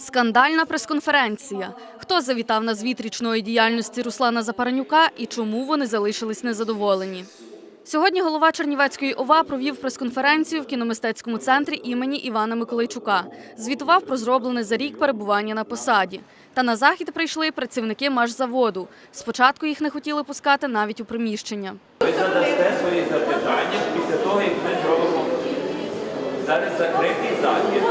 Скандальна прес-конференція. Хто завітав на звіт річної діяльності Руслана Запаранюка і чому вони залишились незадоволені? Сьогодні голова Чернівецької ОВА провів прес-конференцію в кіномистецькому центрі імені Івана Миколайчука. Звітував про зроблене за рік перебування на посаді. Та на захід прийшли працівники машзаводу. Спочатку їх не хотіли пускати навіть у приміщення. Ви задасте свої запитання після того, як ми зробимо зараз закритий захід.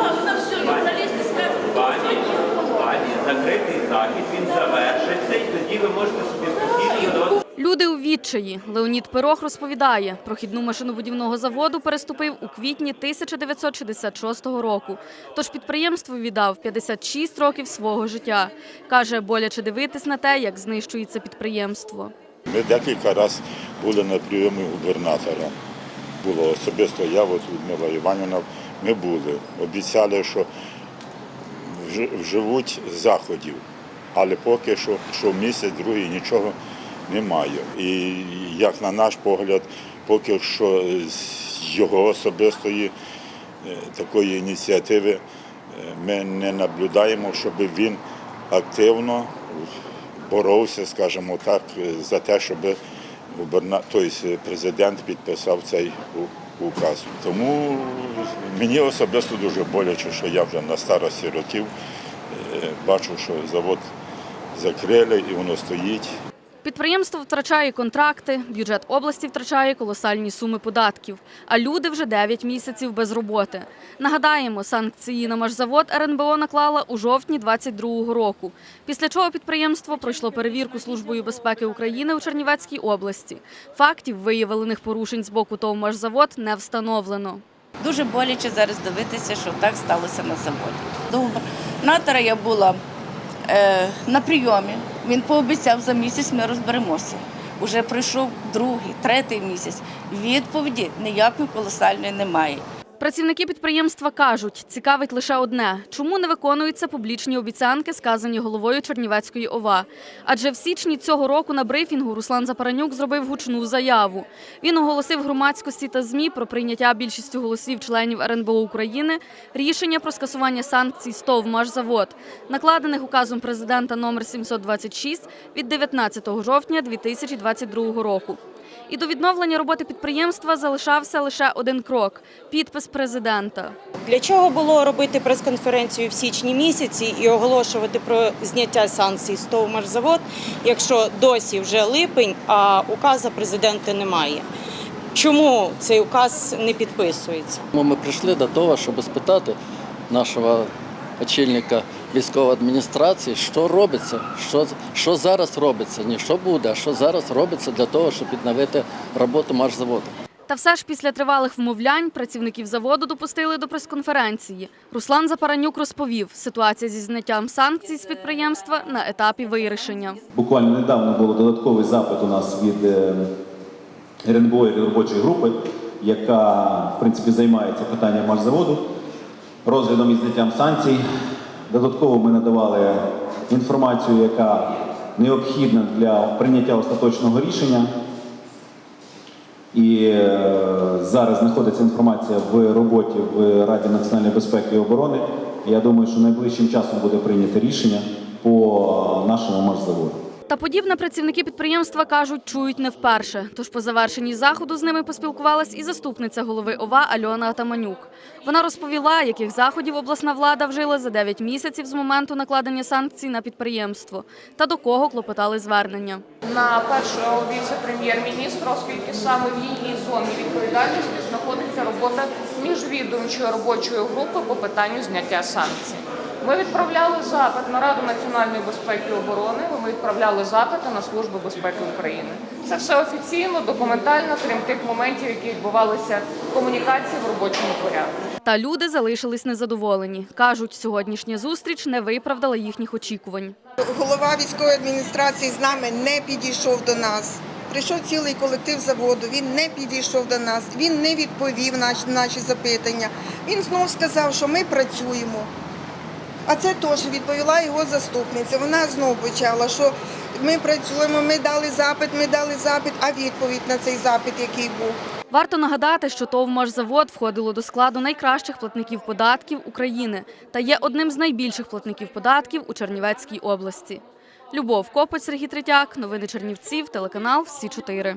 Закритий захід, він завершиться, і тоді ви можете собі спокійно. Люди у відчаї. Леонід Пирог розповідає, прохідну машинобудівного заводу переступив у квітні 1966 року. Тож підприємство віддав 56 років свого життя. Каже, боляче дивитись на те, як знищується підприємство. Ми декілька разів були на прийомі губернатора. Було особисто я, от Людмила Іванівна, ми були. Обіцяли, що вживуть заходів, але поки що, що місяць, другий нічого немає. І як на наш погляд, поки що з його особистої е, такої ініціативи е, ми не наблюдаємо, щоб він активно боровся, скажімо так, за те, щоб тобто президент підписав цей указ. Тому мені особисто дуже боляче, що я вже на старості років е, бачу, що завод закрили і воно стоїть. Підприємство втрачає контракти, бюджет області втрачає колосальні суми податків, а люди вже 9 місяців без роботи. Нагадаємо, санкції на машзавод РНБО наклала у жовтні 22-го року. Після чого підприємство пройшло перевірку Службою безпеки України у Чернівецькій області. Фактів виявлених порушень з боку ТОВ «Машзавод» не встановлено. Дуже боляче зараз дивитися, що так сталося на заводі. До губернатора я була е, на прийомі. Він пообіцяв за місяць ми розберемося. Уже пройшов другий, третій місяць. Відповіді ніякої колосальної немає. Працівники підприємства кажуть, цікавить лише одне: чому не виконуються публічні обіцянки, сказані головою Чернівецької ОВА. Адже в січні цього року на брифінгу Руслан Запаранюк зробив гучну заяву. Він оголосив громадськості та ЗМІ про прийняття більшістю голосів членів РНБО України рішення про скасування санкцій СТОВ «Машзавод», накладених указом президента номер 726 від 19 жовтня 2022 року. І до відновлення роботи підприємства залишався лише один крок підпис президента. Для чого було робити прес-конференцію в січні місяці і оголошувати про зняття санкцій з ТОВ якщо досі вже липень, а указа президента немає? Чому цей указ не підписується? Ми прийшли до того, щоб спитати нашого очільника військової адміністрації, що робиться, що, що зараз робиться, не що буде, а що зараз робиться для того, щоб відновити роботу маршзаводу. Та все ж після тривалих вмовлянь працівників заводу допустили до прес-конференції. Руслан Запаранюк розповів, ситуація зі зняттям санкцій з підприємства на етапі вирішення. Буквально недавно був додатковий запит у нас від е, РНБО від робочої групи, яка в принципі займається питанням маршзаводу, розглядом і зняттям санкцій. Додатково ми надавали інформацію, яка необхідна для прийняття остаточного рішення. І е, зараз знаходиться інформація в роботі в Раді національної безпеки і оборони. Я думаю, що найближчим часом буде прийнято рішення по нашому маршзаводу. Та подібне працівники підприємства кажуть, чують не вперше. Тож по завершенні заходу з ними поспілкувалась і заступниця голови ОВА Альона Атаманюк. Вона розповіла, яких заходів обласна влада вжила за 9 місяців з моменту накладення санкцій на підприємство та до кого клопотали звернення. на першого віце-прем'єр-міністра, оскільки саме в її зоні відповідальності знаходиться робота міжвідомчої робочої групи по питанню зняття санкцій. Ми відправляли запит на Раду національної безпеки і оборони. Ми відправляли запити на Службу безпеки України. Це все офіційно, документально, крім тих моментів, які відбувалися в комунікації в робочому порядку. Та люди залишились незадоволені. Кажуть, сьогоднішня зустріч не виправдала їхніх очікувань. Голова військової адміністрації з нами не підійшов до нас. Прийшов цілий колектив заводу, він не підійшов до нас, він не відповів на наші запитання. Він знов сказав, що ми працюємо. А це теж відповіла його заступниця. Вона знов почала, що ми працюємо, ми дали запит, ми дали запит, а відповідь на цей запит, який був. Варто нагадати, що ТОВ «Машзавод» входило до складу найкращих платників податків України та є одним з найбільших платників податків у Чернівецькій області. Любов Копець, Сергій Третяк, новини Чернівців, телеканал Всі 4